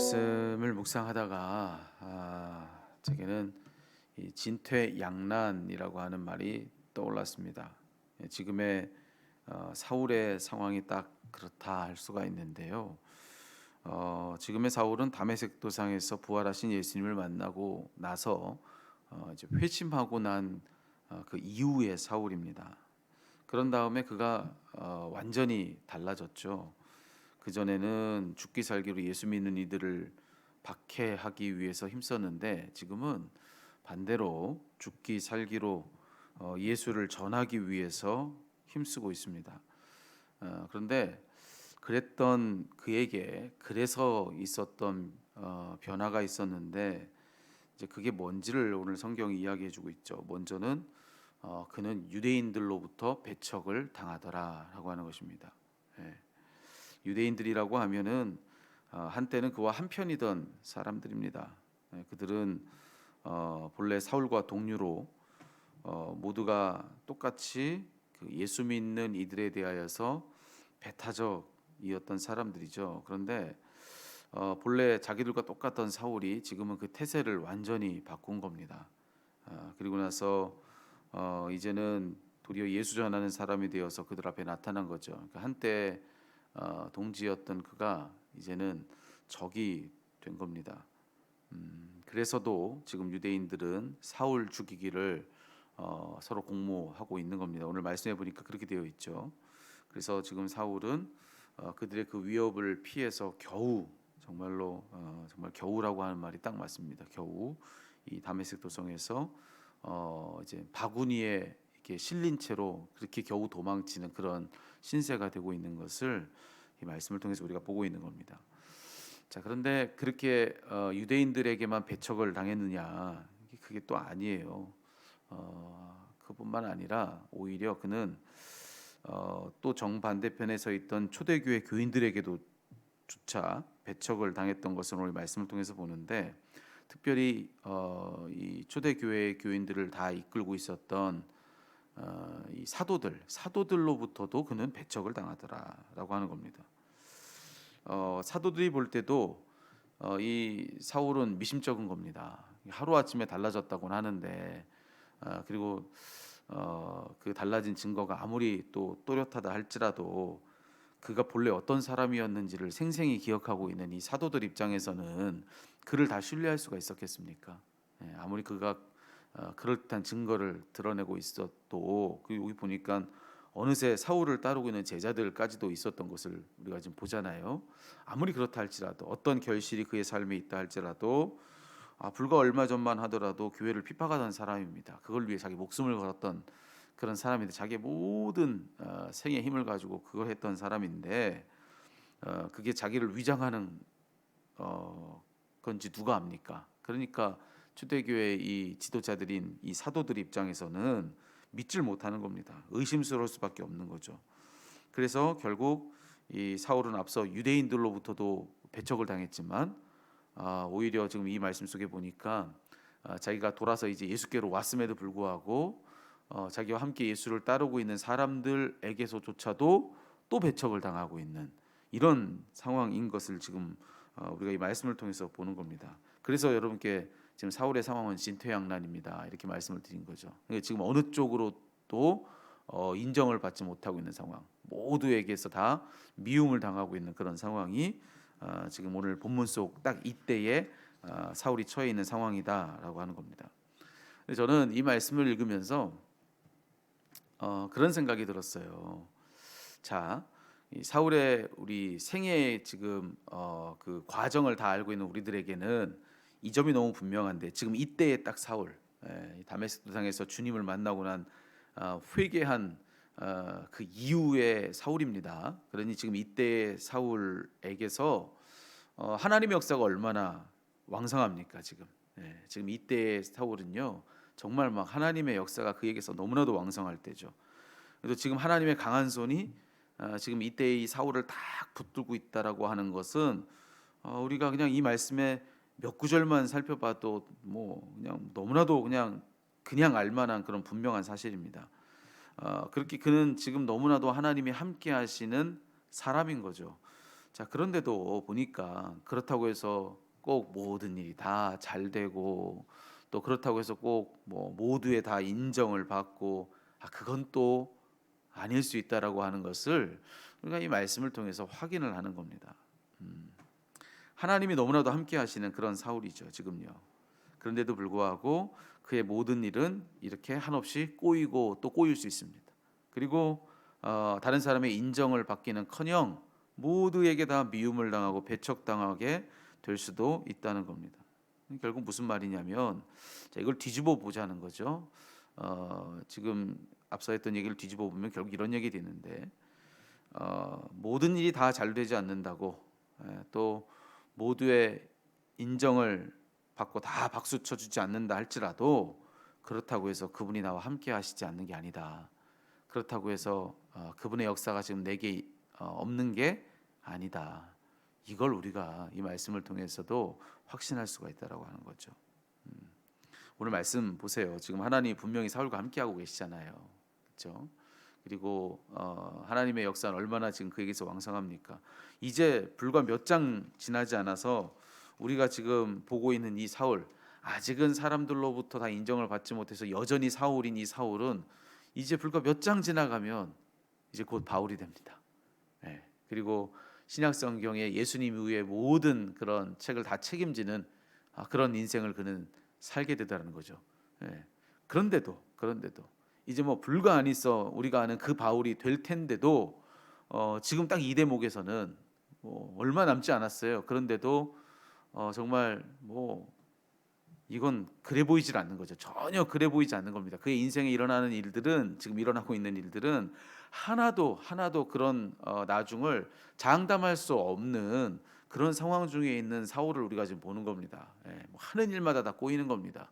말씀을 묵상하다가 아, 제게는 이 진퇴양난이라고 하는 말이 떠올랐습니다. 예, 지금의 어, 사울의 상황이 딱 그렇다 할 수가 있는데요. 어, 지금의 사울은 다메섹 도상에서 부활하신 예수님을 만나고 나서 어, 이제 회심하고 난그 이후의 사울입니다. 그런 다음에 그가 어, 완전히 달라졌죠. 그 전에는 죽기 살기로 예수 믿는 이들을 박해하기 위해서 힘썼는데 지금은 반대로 죽기 살기로 어, 예수를 전하기 위해서 힘쓰고 있습니다. 어, 그런데 그랬던 그에게 그래서 있었던 어, 변화가 있었는데 이제 그게 뭔지를 오늘 성경이 이야기해주고 있죠. 먼저는 어, 그는 유대인들로부터 배척을 당하더라라고 하는 것입니다. 예. 유대인들이라고 하면은 어, 한때는 그와 한편이던 사람들입니다. 예, 그들은 어, 본래 사울과 동료로 어, 모두가 똑같이 그 예수 믿는 이들에 대하여서 배타적이었던 사람들이죠. 그런데 어, 본래 자기들과 똑같던 사울이 지금은 그 태세를 완전히 바꾼 겁니다. 아, 그리고 나서 어, 이제는 도리어 예수 전하는 사람이 되어서 그들 앞에 나타난 거죠. 그러니까 한때 어, 동지였던 그가 이제는 적이 된 겁니다. 음, 그래서도 지금 유대인들은 사울 죽이기를 어, 서로 공모하고 있는 겁니다. 오늘 말씀해 보니까 그렇게 되어 있죠. 그래서 지금 사울은 어, 그들의 그 위협을 피해서 겨우 정말로 어, 정말 겨우라고 하는 말이 딱 맞습니다. 겨우 이 다메섹 도성에서 어, 이제 바구니에 이렇게 실린 채로 그렇게 겨우 도망치는 그런 신세가 되고 있는 것을 이 말씀을 통해서 우리가 보고 있는 겁니다. 자 그런데 그렇게 어, 유대인들에게만 배척을 당했느냐 그게 또 아니에요. 어, 그뿐만 아니라 오히려 그는 어, 또 정반대편에 서 있던 초대교회 교인들에게도 주차 배척을 당했던 것을 오늘 말씀을 통해서 보는데 특별히 어, 이 초대교회 교인들을 다 이끌고 있었던 어, 이 사도들 사도들로부터도 그는 배척을 당하더라라고 하는 겁니다. 어, 사도들이 볼 때도 어, 이 사울은 미심쩍은 겁니다. 하루 아침에 달라졌다고는 하는데 어, 그리고 어, 그 달라진 증거가 아무리 또 또렷하다 할지라도 그가 본래 어떤 사람이었는지를 생생히 기억하고 있는 이 사도들 입장에서는 그를 다 신뢰할 수가 있었겠습니까? 예, 아무리 그가 어, 그럴듯한 증거를 드러내고 있어도 그 여기 보니까 어느새 사울을 따르고 있는 제자들까지도 있었던 것을 우리가 지금 보잖아요. 아무리 그렇다 할지라도 어떤 결실이 그의 삶에 있다 할지라도 아, 불과 얼마 전만 하더라도 교회를 핍박하던 사람입니다. 그걸 위해 자기 목숨을 걸었던 그런 사람인데 자기의 모든 어, 생의 힘을 가지고 그걸 했던 사람인데 어, 그게 자기를 위장하는 어, 건지 누가 압니까? 그러니까 초대교회 이 지도자들인 이 사도들 입장에서는 믿질 못하는 겁니다. 의심스러울 수밖에 없는 거죠. 그래서 결국 이 사울은 앞서 유대인들로부터도 배척을 당했지만 아, 오히려 지금 이 말씀 속에 보니까 아, 자기가 돌아서 이제 예수께로 왔음에도 불구하고 어, 자기와 함께 예수를 따르고 있는 사람들에게서조차도 또 배척을 당하고 있는 이런 상황인 것을 지금 어, 우리가 이 말씀을 통해서 보는 겁니다. 그래서 여러분께 지금 사울의 상황은 진퇴양난입니다. 이렇게 말씀을 드린 거죠. 그러니까 지금 어느 쪽으로도 어, 인정을 받지 못하고 있는 상황, 모두에게서 다 미움을 당하고 있는 그런 상황이 어, 지금 오늘 본문 속 딱 이때에 어, 사울이 처해 있는 상황이다라고 하는 겁니다. 저는 이 말씀을 읽으면서 어, 그런 생각이 들었어요. 자, 사울의 우리 생애 지금 어, 그 과정을 다 알고 있는 우리들에게는 이 점이 너무 분명한데 지금 이때에 딱 사울 예, 다메섹 도상에서 주님을 만나고 난 어, 회개한 어, 그 이후의 사울입니다. 그러니 지금 이때 사울에게서 어, 하나님의 역사가 얼마나 왕성합니까 지금? 예, 지금 이때의 사울은요 정말 막 하나님의 역사가 그에게서 너무나도 왕성할 때죠. 그래서 지금 하나님의 강한 손이 어, 지금 이때의 사울을 딱 붙들고 있다라고 하는 것은 어, 우리가 그냥 이 말씀에 몇 구절만 살펴봐도 뭐 그냥 너무나도 그냥 그냥 알만한 그런 분명한 사실입니다. 어, 그렇게 그는 지금 너무나도 하나님이 함께 하시는 사람인 거죠. 자 그런데도 보니까 그렇다고 해서 꼭 모든 일이 다 잘 되고 또 그렇다고 해서 꼭 뭐 모두의 다 인정을 받고 아 그건 또 아닐 수 있다라고 하는 것을 우리가 이 말씀을 통해서 확인을 하는 겁니다. 음, 하나님이 너무나도 함께 하시는 그런 사울이죠 지금요. 그런데도 불구하고 그의 모든 일은 이렇게 한없이 꼬이고 또 꼬일 수 있습니다. 그리고 어, 다른 사람의 인정을 받기는커녕 모두에게 다 미움을 당하고 배척당하게 될 수도 있다는 겁니다. 결국 무슨 말이냐면 자, 이걸 뒤집어 보자는 거죠. 어, 지금 앞서 했던 얘기를 뒤집어 보면 결국 이런 얘기 되는데 어, 모든 일이 다 잘 되지 않는다고 예, 또 모두의 인정을 받고 다 박수 쳐주지 않는다 할지라도 그렇다고 해서 그분이 나와 함께 하시지 않는 게 아니다. 그렇다고 해서 어, 그분의 역사가 지금 내게 어, 없는 게 아니다. 이걸 우리가 이 말씀을 통해서도 확신할 수가 있다라고 하는 거죠. 음. 오늘 말씀 보세요. 지금 하나님 분명히 사울과 함께 하고 계시잖아요. 그렇죠? 그리고 어, 하나님의 역사는 얼마나 지금 그에게서 왕성합니까? 이제 불과 몇 장 지나지 않아서 우리가 지금 보고 있는 이 사울 아직은 사람들로부터 다 인정을 받지 못해서 여전히 사울인 이 사울은 이제 불과 몇 장 지나가면 이제 곧 바울이 됩니다. 예. 그리고 신약 성경에 예수님 이후의 모든 그런 책을 다 책임지는 아, 그런 인생을 그는 살게 되다는 거죠. 예. 그런데도 그런데도 이제 뭐 불과 안 있어 우리가 아는 그 바울이 될 텐데도 어, 지금 딱 이 대목에서는 뭐 얼마 남지 않았어요. 그런데도 어, 정말 뭐 이건 그래 보이질 않는 거죠. 전혀 그래 보이지 않는 겁니다. 그의 인생에 일어나는 일들은 지금 일어나고 있는 일들은 하나도 하나도 그런 어, 나중을 장담할 수 없는 그런 상황 중에 있는 사울을 우리가 지금 보는 겁니다. 예, 뭐 하는 일마다 다 꼬이는 겁니다.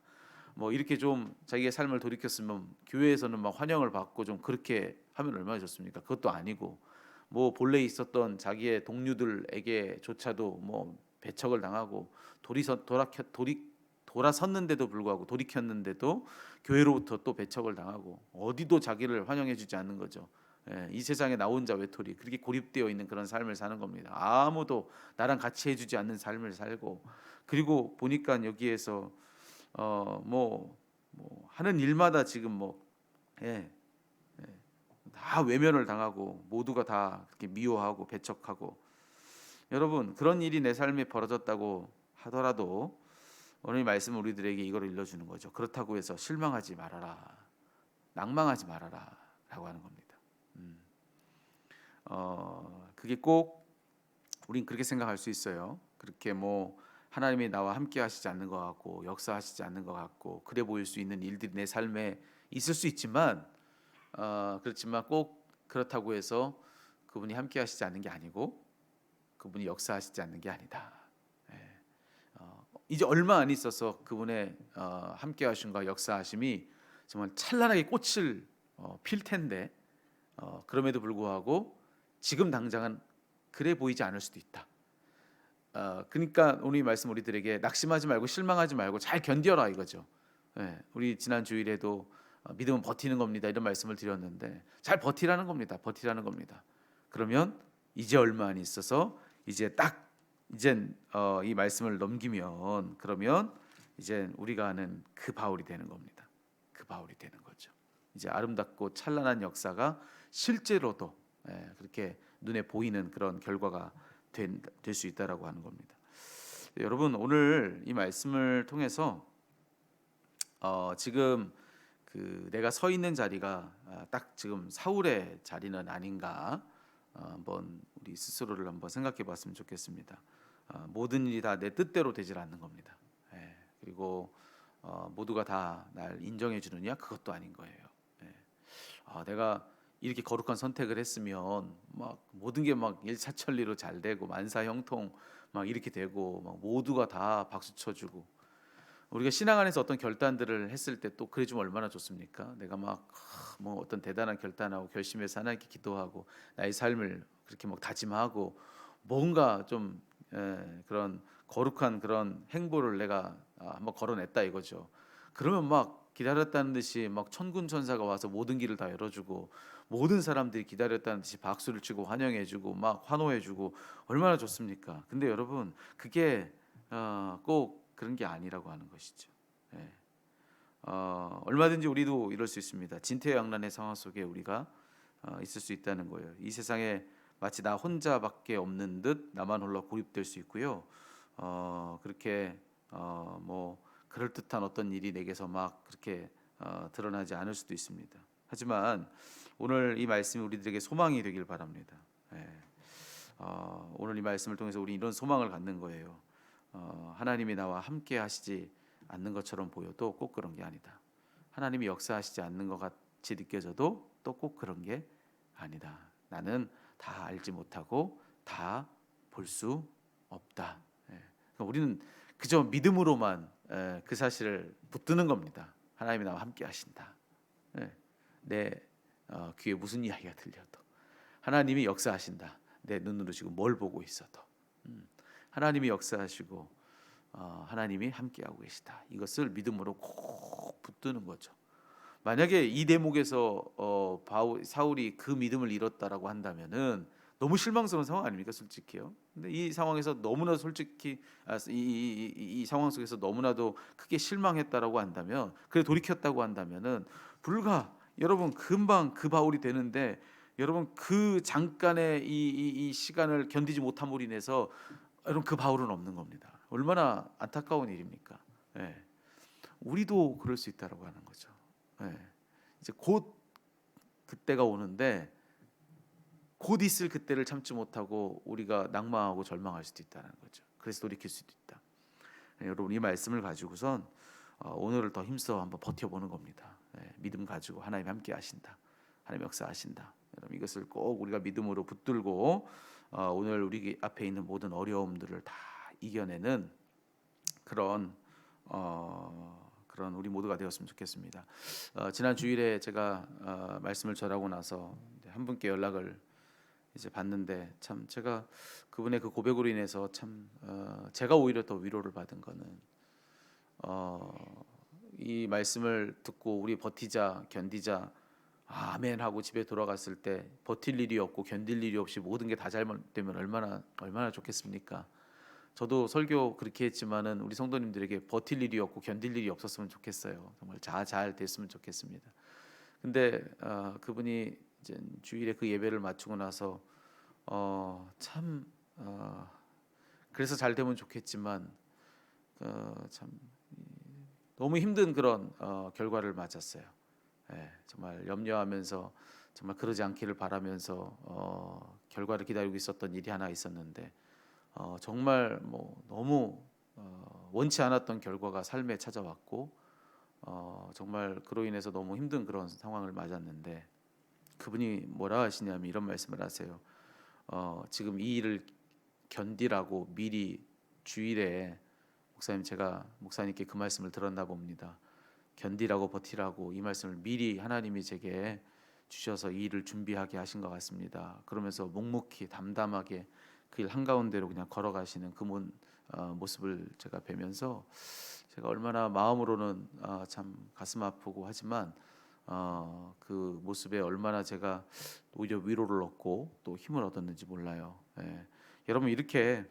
뭐 이렇게 좀 자기의 삶을 돌이켰으면 교회에서는 막 환영을 받고 좀 그렇게 하면 얼마나 좋습니까? 그것도 아니고 뭐 본래 있었던 자기의 동료들에게조차도 뭐 배척을 당하고 돌이서 돌아 돌이 돌아섰는데도 불구하고 돌이켰는데도 교회로부터 또 배척을 당하고 어디도 자기를 환영해주지 않는 거죠. 예, 이 세상에 나 혼자 외톨이 그렇게 고립되어 있는 그런 삶을 사는 겁니다. 아무도 나랑 같이 해주지 않는 삶을 살고 그리고 보니까 여기에서 어뭐 뭐 하는 일마다 지금 뭐 예, 예, 다 외면을 당하고 모두가 다 그렇게 미워하고 배척하고 여러분 그런 일이 내 삶에 벌어졌다고 하더라도 오늘 이 말씀은 우리들에게 이걸 일러주는 거죠. 그렇다고 해서 실망하지 말아라, 낭망하지 말아라라고 하는 겁니다. 음. 어, 그게 꼭 우린 그렇게 생각할 수 있어요. 그렇게 뭐 하나님이 나와 함께 하시지 않는 것 같고 역사하시지 않는 것 같고 그래 보일 수 있는 일들이 내 삶에 있을 수 있지만 어, 그렇지만 꼭 그렇다고 해서 그분이 함께 하시지 않는 게 아니고 그분이 역사하시지 않는 게 아니다. 이제 얼마 안 있어서 그분의 어, 함께 하심과 역사하심이 정말 찬란하게 꽃을 어, 필 텐데 어, 그럼에도 불구하고 지금 당장은 그래 보이지 않을 수도 있다. 어, 그러니까 오늘 이 말씀 우리들에게 낙심하지 말고 실망하지 말고 잘 견뎌라 이거죠. 예, 우리 지난 주일에도 어, 믿음은 버티는 겁니다 이런 말씀을 드렸는데 잘 버티라는 겁니다. 버티라는 겁니다. 그러면 이제 얼마 안 있어서 이제 딱 이젠 어, 이 말씀을 넘기면 그러면 이제 우리가 아는 그 바울이 되는 겁니다. 그 바울이 되는 거죠. 이제 아름답고 찬란한 역사가 실제로도 예, 그렇게 눈에 보이는 그런 결과가 될 수 있다라고 하는 겁니다. 네, 여러분 오늘 이 말씀을 통해서 어, 지금 그 내가 서 있는 자리가 아, 딱 지금 사울의 자리는 아닌가 어, 한번 우리 스스로를 한번 생각해 봤으면 좋겠습니다. 어, 모든 일이 다 내 뜻대로 되질 않는 겁니다. 예, 그리고 어, 모두가 다 날 인정해 주느냐 그것도 아닌 거예요. 예. 아, 내가 이렇게 거룩한 선택을 했으면 막 모든 게 막 일사천리로 잘 되고 만사형통 막 이렇게 되고 막 모두가 다 박수 쳐주고 우리가 신앙 안에서 어떤 결단들을 했을 때 또 그래 주면 얼마나 좋습니까? 내가 막 뭐 어떤 대단한 결단하고 결심해서 하나님께 기도하고 나의 삶을 그렇게 막 다짐하고 뭔가 좀 예, 그런 거룩한 그런 행보를 내가 아, 한번 걸어냈다 이거죠. 그러면 막 기다렸다는 듯이 막 천군 천사가 와서 모든 길을 다 열어주고 모든 사람들이 기다렸다는 듯이 박수를 치고 환영해주고 막 환호해주고 얼마나 좋습니까? 근데 여러분 그게 어, 꼭 그런 게 아니라고 하는 것이죠. 예. 어, 얼마든지 우리도 이럴 수 있습니다. 진퇴양난의 상황 속에 우리가 어, 있을 수 있다는 거예요. 이 세상에 마치 나 혼자밖에 없는 듯 나만 홀로 고립될 수 있고요. 어, 그렇게 어, 뭐 그럴 듯한 어떤 일이 내게서 막 그렇게 어, 드러나지 않을 수도 있습니다. 하지만 오늘 이 말씀이 우리들에게 소망이 되길 바랍니다. 예. 어, 오늘 이 말씀을 통해서 우리 이런 소망을 갖는 거예요. 어, 하나님이 나와 함께 하시지 않는 것처럼 보여도 꼭 그런 게 아니다. 하나님이 역사하시지 않는 것 같이 느껴져도 또 꼭 그런 게 아니다. 나는 다 알지 못하고 다 볼 수 없다. 예. 그러니까 우리는 그저 믿음으로만 예, 그 사실을 붙드는 겁니다. 하나님이 나와 함께 하신다. 예. 내 어, 귀에 무슨 이야기가 들려도 하나님이 역사하신다. 내 눈으로 지금 뭘 보고 있어도 음, 하나님이 역사하시고 어, 하나님이 함께하고 계시다. 이것을 믿음으로 꼭 붙드는 거죠. 만약에 이 대목에서 어, 바울, 사울이 그 믿음을 잃었다라고 한다면은 너무 실망스러운 상황 아닙니까, 솔직히요. 근데 이 상황에서 너무나 솔직히 아, 이, 이, 이, 이 상황 속에서 너무나도 크게 실망했다라고 한다면, 그래 돌이켰다고 한다면은 불과 여러분 금방 그 바울이 되는데 여러분 그 잠깐의 이, 이, 이 시간을 견디지 못함으로 인해서 여러분 그 바울은 없는 겁니다. 얼마나 안타까운 일입니까? 예. 우리도 그럴 수 있다라고 하는 거죠. 예. 이제 곧 그때가 오는데 곧 있을 그때를 참지 못하고 우리가 낭망하고 절망할 수도 있다는 거죠. 그래서 돌이킬 수도 있다. 예, 여러분 이 말씀을 가지고선 어, 오늘을 더 힘써 한번 버텨보는 겁니다. 예, 믿음 가지고 하나님 함께 하신다. 하나님 역사하신다. 여러분 이것을 꼭 우리가 믿음으로 붙들고 어, 오늘 우리 앞에 있는 모든 어려움들을 다 이겨내는 그런 어, 그런 우리 모두가 되었으면 좋겠습니다. 어, 지난 주일에 제가 어, 말씀을 전하고 나서 한 분께 연락을 이제 받는데 참 제가 그분의 그 고백으로 인해서 참 어, 제가 오히려 더 위로를 받은 거는 어, 이 말씀을 듣고 우리 버티자 견디자 아멘 하고 집에 돌아갔을 때 버틸 일이 없고 견딜 일이 없이 모든 게 다 잘못되면 얼마나 얼마나 좋겠습니까? 저도 설교 그렇게 했지만은 우리 성도님들에게 버틸 일이 없고 견딜 일이 없었으면 좋겠어요. 정말 자잘 됐으면 좋겠습니다. 근데 어, 그분이 이제 주일에 그 예배를 마치고 나서 어, 참 어, 그래서 잘 되면 좋겠지만 어, 참 너무 힘든 그런 어, 결과를 맞았어요. 예, 정말 염려하면서 정말 그러지 않기를 바라면서 어, 결과를 기다리고 있었던 일이 하나 있었는데 어, 정말 뭐 너무 어, 원치 않았던 결과가 삶에 찾아왔고 어, 정말 그로 인해서 너무 힘든 그런 상황을 맞았는데 그분이 뭐라 하시냐면 이런 말씀을 하세요. 어, 지금 이 일을 견디라고 미리 주일에 목사님 제가 목사님께 그 말씀을 들었나 봅니다. 견디라고 버티라고 이 말씀을 미리 하나님이 제게 주셔서 이 일을 준비하게 하신 것 같습니다. 그러면서 묵묵히 담담하게 그 일 한가운데로 그냥 걸어가시는 그 모, 어, 모습을 제가 뵈면서 제가 얼마나 마음으로는 어, 참 가슴 아프고 하지만 어, 그 모습에 얼마나 제가 오히려 위로를 얻고 또 힘을 얻었는지 몰라요. 예. 여러분 이렇게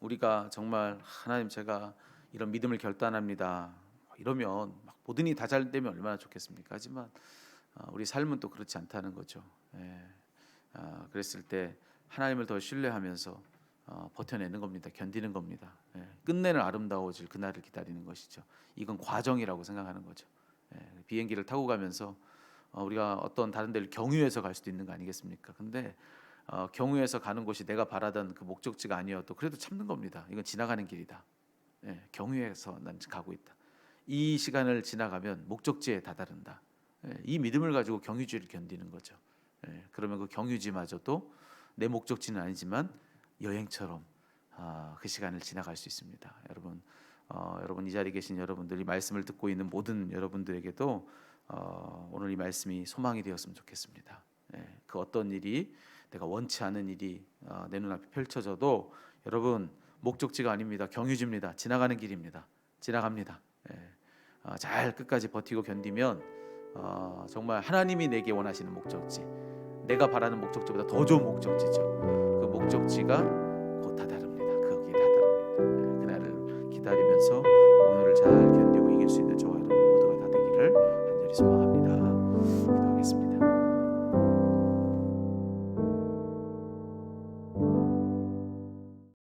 우리가 정말 하나님 제가 이런 믿음을 결단합니다. 이러면 막 모든 일이 다 잘 되면 얼마나 좋겠습니까? 하지만 어, 우리 삶은 또 그렇지 않다는 거죠. 예. 아, 그랬을 때 하나님을 더 신뢰하면서 어, 버텨내는 겁니다. 견디는 겁니다. 예. 끝내는 아름다워질 그날을 기다리는 것이죠. 이건 과정이라고 생각하는 거죠. 예. 비행기를 타고 가면서 어, 우리가 어떤 다른 데를 경유해서 갈 수도 있는 거 아니겠습니까? 근데 어, 경유해서 가는 곳이 내가 바라던 그 목적지가 아니어도 그래도 참는 겁니다. 이건 지나가는 길이다. 예. 경유해서 난 가고 있다. 이 시간을 지나가면 목적지에 다다른다. 예, 이 믿음을 가지고 경유지를 견디는 거죠. 예, 그러면 그 경유지마저도 내 목적지는 아니지만 여행처럼 아, 그 시간을 지나갈 수 있습니다. 여러분, 어, 여러분 이 자리에 계신 여러분들이 말씀을 듣고 있는 모든 여러분들에게도 어, 오늘 이 말씀이 소망이 되었으면 좋겠습니다. 예, 그 어떤 일이 내가 원치 않은 일이 어, 내 눈앞에 펼쳐져도 여러분 목적지가 아닙니다. 경유지입니다. 지나가는 길입니다. 지나갑니다. 예. 어, 잘 끝까지 버티고 견디면 어, 정말 하나님이 내게 원하시는 목적지, 내가 바라는 목적지보다 더 좋은 목적지죠. 그 목적지가